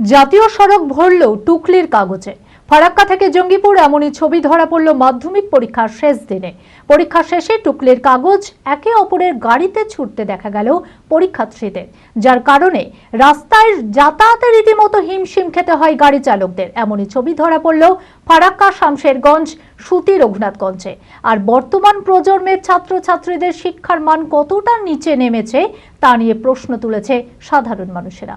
জাতীয় সড়ক ভরল টুকলির কাগজে। ফারাক্কা থেকে জঙ্গিপুর এমনই ছবি ধরা পড়ল মাধ্যমিক পরীক্ষার শেষ দিনে। পরীক্ষা শেষে টুকলির কাগজ একে অপরের গাড়িতে ছুটতে দেখা গেল পরীক্ষার্থীদের, যার কারণে রাস্তায় যাতায়াতে রীতিমতো হিমশিম খেতে হয় গাড়ি চালকদের। এমনই ছবি ধরা পড়ল ফারাক্কা শামশেরগঞ্জ সুতি রঘুনাথগঞ্জে। আর বর্তমান প্রজন্মের ছাত্রছাত্রীদের শিক্ষার মান কতটা নিচে নেমেছে, তা নিয়ে প্রশ্ন তুলেছে সাধারণ মানুষেরা।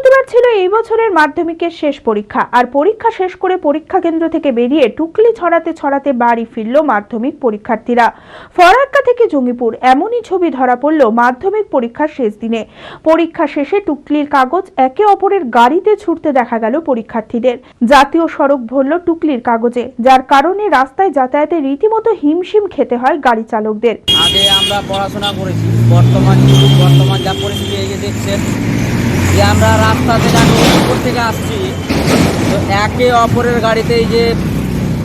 এই বছরের মাধ্যমিকের শেষ পরীক্ষা। আর পরীক্ষা শেষ করে পরীক্ষা কেন্দ্র থেকে বেরিয়ে টুকলি ছড়াতে ছড়াতে বাড়ি ফিরল মাধ্যমিক পরীক্ষার্থীরা। ফরাক্কা থেকে জঙ্গিপুর, এমনই ছবি ধরা পড়ল মাধ্যমিক পরীক্ষার শেষ দিনে। পরীক্ষা শেষে টুকলির কাগজ একে অপরের গাড়িতে ছুটতে দেখা গেল পরীক্ষার্থীদের। জাতীয় সড়ক ভরল টুকলির কাগজে, যার কারণে রাস্তায় যাতায়াতে রীতিমতো হিমশিম খেতে হয় গাড়ি চালকদের। আগে আমরা পড়াশোনা করেছি, বর্তমান বর্তমান যা পরিস্থিতি আমরা রাস্তাতে আমি উপর থেকে আসছি, তো একে অপরের গাড়িতে এই যে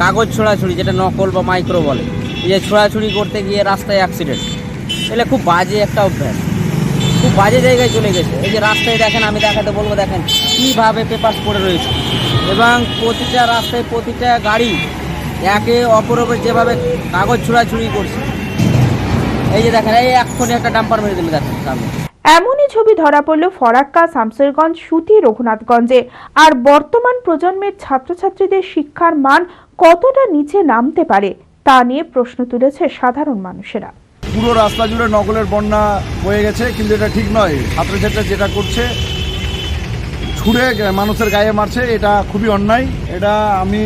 কাগজ ছোড়াছুড়ি, যেটা নকল বা মাইক্রো বলে, এই যে ছোড়াছুড়ি করতে গিয়ে রাস্তায় অ্যাক্সিডেন্ট এগুলো খুব বাজে একটা অভ্যাস। খুব বাজে জায়গায় চলে গেছে। এই যে রাস্তায় দেখেন, আমি দেখাতে বলব, দেখেন কীভাবে পেপার্স পড়ে রয়েছে। এবং প্রতিটা রাস্তায় প্রতিটা গাড়ি একে অপর ওপর যেভাবে কাগজ ছোড়াছুড়ি করছে। এই যে দেখেন, এই এক্ষুনি একটা ডাম্পার মেরে দিলে, দেখেন সামনে। এমনই ছবি ধরা পড়ল ফরাক্কা, শামসেরগঞ্জ, সুতি, রঘুনাথগঞ্জে। আর বর্তমান প্রজন্মের ছাত্রছাত্রীদের শিক্ষার মান কতটা নিচে নামতে পারে, তা নিয়ে প্রশ্ন তুলেছে সাধারণ মানুষেরা। পুরো রাস্তা জুড়ে নকলের বন্যা হয়ে গেছে, কিন্তু এটা ঠিক নয়। ছাত্রছাত্রীরা যেটা করছে, ছুঁড়ে মানুষের গায়ে মারছে, এটা খুবই অন্যায়। এটা আমি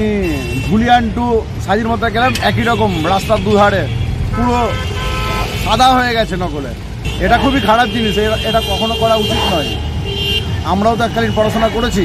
ধুলিয়ান টু সাজির মতো গেলাম একই রকম রাস্তার দুধারে। পুরো সাদা হয়ে গেছে নকলে। এটা খুবই খারাপ জিনিস এটা কখনো করা উচিত নয়। আমরাও তো এককালীন পড়াশোনা করেছি।